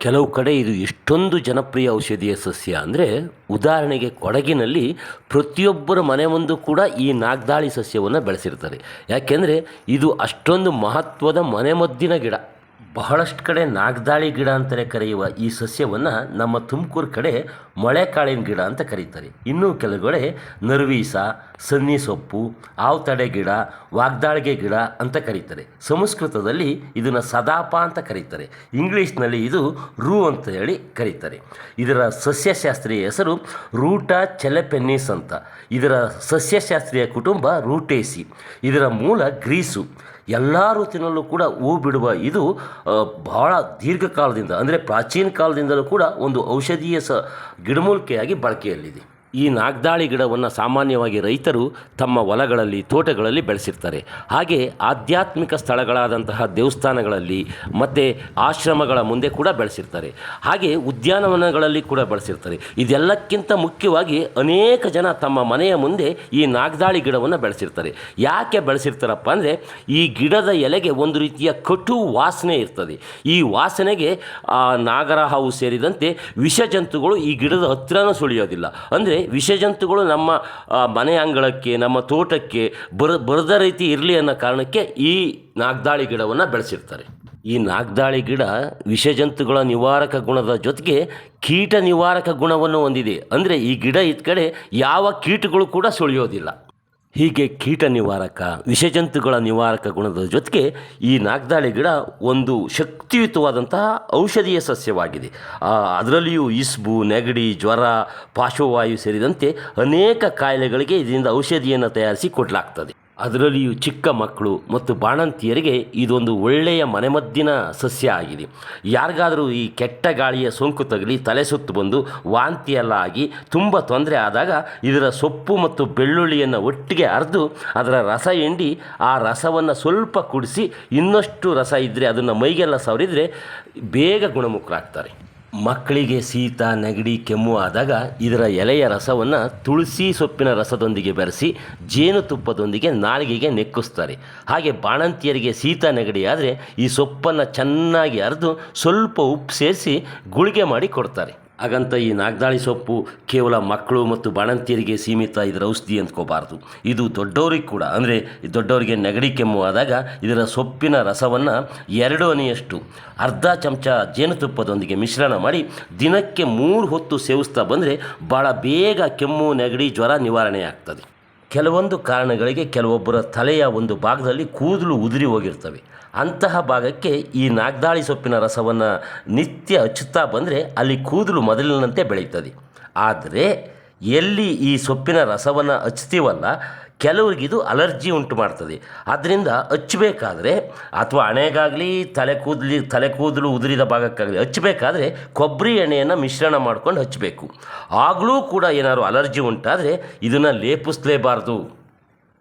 ಕೆಲವು ಕಡೆ ಇದು ಎಷ್ಟೊಂದು ಜನಪ್ರಿಯ ಔಷಧೀಯ ಸಸ್ಯ ಅಂದರೆ ಉದಾಹರಣೆಗೆ ಕೊಡಗಿನಲ್ಲಿ ಪ್ರತಿಯೊಬ್ಬರ ಮನೆ ಮುಂದೆ ಕೂಡ ಈ ನಾಗ್ದಾಳಿ ಸಸ್ಯವನ್ನು ಬೆಳೆಸಿರ್ತಾರೆ. ಯಾಕೆಂದರೆ ಇದು ಅಷ್ಟೊಂದು ಮಹತ್ವದ ಮನೆಮದ್ದಿನ ಗಿಡ. ಬಹಳಷ್ಟು ಕಡೆ ನಾಗ್ದಾಳಿ ಗಿಡ ಅಂತಲೇ ಕರೆಯುವ ಈ ಸಸ್ಯವನ್ನು ನಮ್ಮ ತುಮಕೂರು ಕಡೆ ಮೊಳೆಕಾಳಿನ ಗಿಡ ಅಂತ ಕರೀತಾರೆ. ಇನ್ನೂ ಕೆಲವುಗಳೇ ನರ್ವೀಸ, ಸನ್ನಿ ಸೊಪ್ಪು, ಆವತಡೆ ಗಿಡ, ವಾಗ್ದಾಳಿಗೆ ಗಿಡ ಅಂತ ಕರೀತಾರೆ. ಸಂಸ್ಕೃತದಲ್ಲಿ ಇದನ್ನು ಸದಾಪ ಅಂತ ಕರೀತಾರೆ. ಇಂಗ್ಲೀಷ್ನಲ್ಲಿ ಇದು ರೂ ಅಂತ ಹೇಳಿ ಕರೀತಾರೆ. ಇದರ ಸಸ್ಯಶಾಸ್ತ್ರೀಯ ಹೆಸರು ರೂಟ ಚೆಲೆಪೆನ್ನಿಸ್ ಅಂತ. ಇದರ ಸಸ್ಯಶಾಸ್ತ್ರೀಯ ಕುಟುಂಬ ರೂಟೇಸಿ. ಇದರ ಮೂಲ ಗ್ರೀಸು. ಎಲ್ಲ ಋತುವಿನಲ್ಲೂ ಕೂಡ ಹೂ ಬಿಡುವ ಇದು ಬಹಳ ದೀರ್ಘಕಾಲದಿಂದ ಅಂದರೆ ಪ್ರಾಚೀನ ಕಾಲದಿಂದಲೂ ಕೂಡ ಒಂದು ಔಷಧೀಯ ಸ ಗಿಡಮೂಲಿಕೆಯಾಗಿ ಬಳಕೆಯಲ್ಲಿದೆ. ಈ ನಾಗ್ದಾಳಿ ಗಿಡವನ್ನು ಸಾಮಾನ್ಯವಾಗಿ ರೈತರು ತಮ್ಮ ಹೊಲಗಳಲ್ಲಿ, ತೋಟಗಳಲ್ಲಿ ಬೆಳೆಸಿರ್ತಾರೆ. ಹಾಗೆ ಆಧ್ಯಾತ್ಮಿಕ ಸ್ಥಳಗಳಾದಂತಹ ದೇವಸ್ಥಾನಗಳಲ್ಲಿ, ಮತ್ತು ಆಶ್ರಮಗಳ ಮುಂದೆ ಕೂಡ ಬೆಳೆಸಿರ್ತಾರೆ. ಹಾಗೆ ಉದ್ಯಾನವನಗಳಲ್ಲಿ ಕೂಡ ಬೆಳೆಸಿರ್ತಾರೆ. ಇದೆಲ್ಲಕ್ಕಿಂತ ಮುಖ್ಯವಾಗಿ ಅನೇಕ ಜನ ತಮ್ಮ ಮನೆಯ ಮುಂದೆ ಈ ನಾಗ್ದಾಳಿ ಗಿಡವನ್ನು ಬೆಳೆಸಿರ್ತಾರೆ. ಯಾಕೆ ಬೆಳೆಸಿರ್ತಾರಪ್ಪ ಅಂದರೆ, ಈ ಗಿಡದ ಎಲೆಗೆ ಒಂದು ರೀತಿಯ ಕಟು ವಾಸನೆ ಇರ್ತದೆ. ಈ ವಾಸನೆಗೆ ಆ ನಾಗರ ಹಾವು ಸೇರಿದಂತೆ ವಿಷಜಂತುಗಳು ಈ ಗಿಡದ ಹತ್ತಿರನೂ ಸುಳಿಯೋದಿಲ್ಲ. ಅಂದರೆ ವಿಷಜಂತುಗಳು ನಮ್ಮ ಮನೆ ಅಂಗಳಕ್ಕೆ, ನಮ್ಮ ತೋಟಕ್ಕೆ ಬರ, ಬರದ ರೀತಿ ಇರಲಿ ಅನ್ನೋ ಕಾರಣಕ್ಕೆ ಈ ನಾಗ್ದಾಳಿ ಗಿಡವನ್ನು ಬೆಳೆಸಿರ್ತಾರೆ. ಈ ನಾಗ್ದಾಳಿ ಗಿಡ ವಿಷಜಂತುಗಳ ನಿವಾರಕ ಗುಣದ ಜೊತೆಗೆ ಕೀಟ ನಿವಾರಕ ಗುಣವನ್ನು ಹೊಂದಿದೆ. ಅಂದರೆ ಈ ಗಿಡ ಇದ್ದ ಯಾವ ಕೀಟಗಳು ಕೂಡ ಸುಳಿಯೋದಿಲ್ಲ. ಹೀಗೆ ಕೀಟ ನಿವಾರಕ, ವಿಷಜಂತುಗಳ ನಿವಾರಕ ಗುಣದ ಜೊತೆಗೆ ಈ ನಾಗ್ದಾಳಿ ಗಿಡ ಒಂದು ಶಕ್ತಿಯುತವಾದಂತಹ ಔಷಧೀಯ ಸಸ್ಯವಾಗಿದೆ. ಅದರಲ್ಲಿಯೂ ಇಸ್ಬು, ನೆಗಡಿ, ಜ್ವರ, ಪಾರ್ಶ್ವವಾಯು ಸೇರಿದಂತೆ ಅನೇಕ ಕಾಯಿಲೆಗಳಿಗೆ ಇದರಿಂದ ಔಷಧಿಯನ್ನು ತಯಾರಿಸಿ ಕೊಡಲಾಗ್ತದೆ. ಅದರಲ್ಲಿಯೂ ಚಿಕ್ಕ ಮಕ್ಕಳು ಮತ್ತು ಬಾಣಂತಿಯರಿಗೆ ಇದೊಂದು ಒಳ್ಳೆಯ ಮನೆಮದ್ದಿನ ಸಸ್ಯ ಆಗಿದೆ. ಯಾರಿಗಾದರೂ ಈ ಕೆಟ್ಟ ಗಾಳಿಯ ಸೋಂಕು ತಗಲಿ ತಲೆ ಸುತ್ತು ಬಂದು ವಾಂತಿಯೆಲ್ಲ ಆಗಿ ತುಂಬ ತೊಂದರೆ ಆದಾಗ ಇದರ ಸೊಪ್ಪು ಮತ್ತು ಬೆಳ್ಳುಳ್ಳಿಯನ್ನು ಒಟ್ಟಿಗೆ ಅರೆದು ಅದರ ರಸ ಎಂಡಿ ಆ ರಸವನ್ನು ಸ್ವಲ್ಪ ಕುಡಿಸಿ ಇನ್ನಷ್ಟು ರಸ ಇದ್ದರೆ ಅದನ್ನು ಮೈಗೆಲ್ಲ ಸವರಿದರೆ ಬೇಗ ಗುಣಮುಖರಾಗ್ತಾರೆ. ಮಕ್ಕಳಿಗೆ ಶೀತ, ನೆಗಡಿ, ಕೆಮ್ಮು ಆದಾಗ ಇದರ ಎಲೆಯ ರಸವನ್ನು ತುಳಸಿ ಸೊಪ್ಪಿನ ರಸದೊಂದಿಗೆ ಬೆರೆಸಿ ಜೇನುತುಪ್ಪದೊಂದಿಗೆ ನಾಲಿಗೆಗೆ ನೆಕ್ಕಿಸ್ತಾರೆ. ಹಾಗೆ ಬಾಣಂತಿಯರಿಗೆ ಶೀತ, ನೆಗಡಿ ಆದರೆ ಈ ಸೊಪ್ಪನ್ನು ಚೆನ್ನಾಗಿ ಅರೆದು ಸ್ವಲ್ಪ ಉಪ್ಪು ಸೇರಿಸಿ ಗುಳಿಗೆ ಮಾಡಿ ಕೊಡ್ತಾರೆ. ಹಾಗಂತ ಈ ನಾಗ್ದಾಳಿ ಸೊಪ್ಪು ಕೇವಲ ಮಕ್ಕಳು ಮತ್ತು ಬಾಣಂತಿಯರಿಗೆ ಸೀಮಿತ ಇದರ ಔಷಧಿ ಅಂದ್ಕೋಬಾರ್ದು. ಇದು ದೊಡ್ಡವ್ರಿಗೆ ಕೂಡ, ಅಂದರೆ ದೊಡ್ಡವರಿಗೆ ನೆಗಡಿ ಕೆಮ್ಮು ಆದಾಗ ಇದರ ಸೊಪ್ಪಿನ ರಸವನ್ನು ಎರಡು ಅನಿಯಷ್ಟು, ಅರ್ಧ ಚಮಚ ಜೇನುತುಪ್ಪದೊಂದಿಗೆ ಮಿಶ್ರಣ ಮಾಡಿ ದಿನಕ್ಕೆ ಮೂರು ಹೊತ್ತು ಸೇವಿಸ್ತಾ ಬಂದರೆ ಭಾಳ ಬೇಗ ಕೆಮ್ಮು, ನೆಗಡಿ, ಜ್ವರ ನಿವಾರಣೆ ಆಗ್ತದೆ ಕೆಲವೊಂದು ಕಾರಣಗಳಿಗೆ ಕೆಲವೊಬ್ಬರ ತಲೆಯ ಒಂದು ಭಾಗದಲ್ಲಿ ಕೂದಲು ಉದುರಿ ಹೋಗಿರ್ತವೆ. ಅಂತಹ ಭಾಗಕ್ಕೆ ಈ ನಾಗ್ದಾಳಿ ಸೊಪ್ಪಿನ ರಸವನ್ನು ನಿತ್ಯ ಹಚ್ಚುತ್ತಾ ಬಂದರೆ ಅಲ್ಲಿ ಕೂದಲು ಮೊದಲಿನಂತೆ ಬೆಳೆಯುತ್ತದೆ ಆದರೆ ಎಲ್ಲಿ ಈ ಸೊಪ್ಪಿನ ರಸವನ್ನು ಹಚ್ತೀವಲ್ಲ ಕೆಲವರಿಗಿದು ಅಲರ್ಜಿ ಉಂಟು ಮಾಡ್ತದೆ. ಅದರಿಂದ ಹಚ್ಚಬೇಕಾದ್ರೆ ಅಥವಾ ಹಣೆಗಾಗಲಿ, ತಲೆ ಕೂದಲಿ, ತಲೆ ಕೂದಲು ಉದುರಿದ ಭಾಗಕ್ಕಾಗಲಿ ಹಚ್ಚಬೇಕಾದ್ರೆ ಕೊಬ್ಬರಿ ಎಣ್ಣೆಯನ್ನು ಮಿಶ್ರಣ ಮಾಡ್ಕೊಂಡು ಹಚ್ಚಬೇಕು. ಆಗಲೂ ಕೂಡ ಏನಾದರೂ ಅಲರ್ಜಿ ಉಂಟಾದರೆ ಇದನ್ನು ಲೇಪಿಸಲೇಬಾರ್ದು.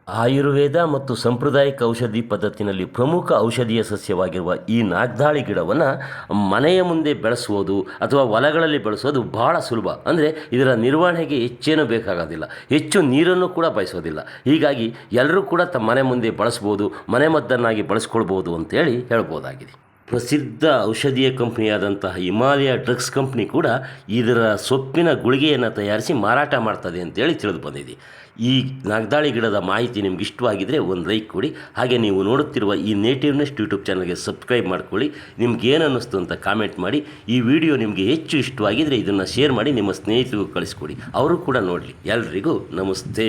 ಆಯುರ್ವೇದ ಮತ್ತು ಸಾಂಪ್ರದಾಯಿಕ ಔಷಧಿ ಪದ್ಧತಿನಲ್ಲಿ ಪ್ರಮುಖ ಔಷಧೀಯ ಸಸ್ಯವಾಗಿರುವ ಈ ನಾಗ್ದಾಳಿ ಗಿಡವನ್ನು ಮನೆಯ ಮುಂದೆ ಬೆಳೆಸುವುದು ಅಥವಾ ಹೊಲಗಳಲ್ಲಿ ಬೆಳೆಸೋದು ಬಹಳ ಸುಲಭ. ಅಂದರೆ ಇದರ ನಿರ್ವಹಣೆಗೆ ಹೆಚ್ಚೇನು ಬೇಕಾಗೋದಿಲ್ಲ. ಹೆಚ್ಚು ನೀರನ್ನು ಕೂಡ ಬಯಸೋದಿಲ್ಲ. ಹೀಗಾಗಿ ಎಲ್ಲರೂ ಕೂಡ ತಮ್ಮ ಮನೆ ಮುಂದೆ ಬಳಸ್ಬೋದು ಮನೆಮದ್ದನ್ನಾಗಿ ಬಳಸ್ಕೊಳ್ಬೋದು ಅಂತೇಳಿ ಹೇಳ್ಬೋದಾಗಿದೆ. ಪ್ರಸಿದ್ಧ ಔಷಧೀಯ ಕಂಪ್ನಿಯಾದಂತಹ ಹಿಮಾಲಯ ಡ್ರಗ್ಸ್ ಕಂಪ್ನಿ ಕೂಡ ಇದರ ಸೊಪ್ಪಿನ ಗುಳಿಗೆಯನ್ನು ತಯಾರಿಸಿ ಮಾರಾಟ ಮಾಡ್ತದೆ ಅಂತೇಳಿ ತಿಳಿದು ಬಂದಿದೆ. ಈ ನಾಗ್ದಾಳಿ ಗಿಡದ ಮಾಹಿತಿ ನಿಮ್ಗೆ ಇಷ್ಟವಾಗಿದ್ದರೆ ಒಂದು ಲೈಕ್ ಕೊಡಿ. ಹಾಗೆ ನೀವು ನೋಡುತ್ತಿರುವ ಈ ನೇಟಿವ್ ನೆಸ್ಟ್ ಯೂಟ್ಯೂಬ್ ಚಾನಲ್ಗೆ ಸಬ್ಸ್ಕ್ರೈಬ್ ಮಾಡ್ಕೊಳ್ಳಿ. ನಿಮ್ಗೆ ಏನು ಅನ್ನಿಸ್ತು ಅಂತ ಕಾಮೆಂಟ್ ಮಾಡಿ. ಈ ವಿಡಿಯೋ ನಿಮಗೆ ಹೆಚ್ಚು ಇಷ್ಟವಾಗಿದ್ದರೆ ಇದನ್ನು ಶೇರ್ ಮಾಡಿ, ನಿಮ್ಮ ಸ್ನೇಹಿತರಿಗೂ ಕಳಿಸ್ಕೊಡಿ. ಅವರು ಕೂಡ ನೋಡಲಿ. ಎಲ್ರಿಗೂ ನಮಸ್ತೆ.